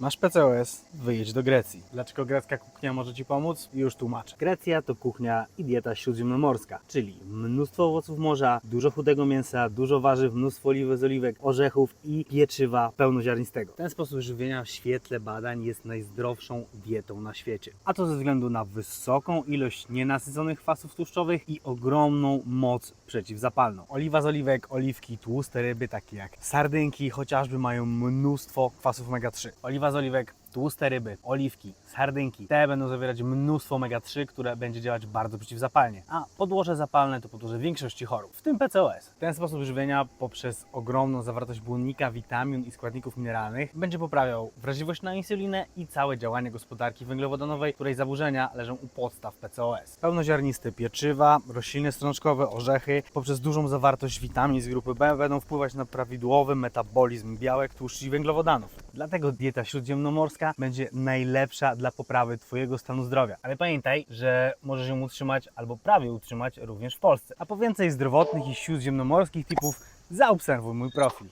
Masz PCOS, wyjedź do Grecji. Dlaczego grecka kuchnia może Ci pomóc? Już tłumaczę. Grecja to kuchnia i dieta śródziemnomorska, czyli mnóstwo owoców morza, dużo chudego mięsa, dużo warzyw, mnóstwo oliwy z oliwek, orzechów i pieczywa pełnoziarnistego. Ten sposób żywienia w świetle badań jest najzdrowszą dietą na świecie. A to ze względu na wysoką ilość nienasyconych kwasów tłuszczowych i ogromną moc przeciwzapalną. Oliwa z oliwek, oliwki, tłuste ryby takie jak sardynki chociażby mają mnóstwo kwasów omega-3. Oliwa z oliwek, tłuste ryby, oliwki, sardynki, te będą zawierać mnóstwo omega-3, które będzie działać bardzo przeciwzapalnie. A podłoże zapalne to podłoże większości chorób, w tym PCOS. Ten sposób żywienia poprzez ogromną zawartość błonnika, witamin i składników mineralnych będzie poprawiał wrażliwość na insulinę i całe działanie gospodarki węglowodanowej, której zaburzenia leżą u podstaw PCOS. Pełnoziarniste pieczywa, rośliny strączkowe, orzechy poprzez dużą zawartość witamin z grupy B będą wpływać na prawidłowy metabolizm białek, tłuszczy i węglowodanów. Dlatego dieta śródziemnomorska będzie najlepsza dla poprawy Twojego stanu zdrowia. Ale pamiętaj, że możesz ją utrzymać albo prawie utrzymać również w Polsce. A po więcej zdrowotnych i śródziemnomorskich tipów zaobserwuj mój profil.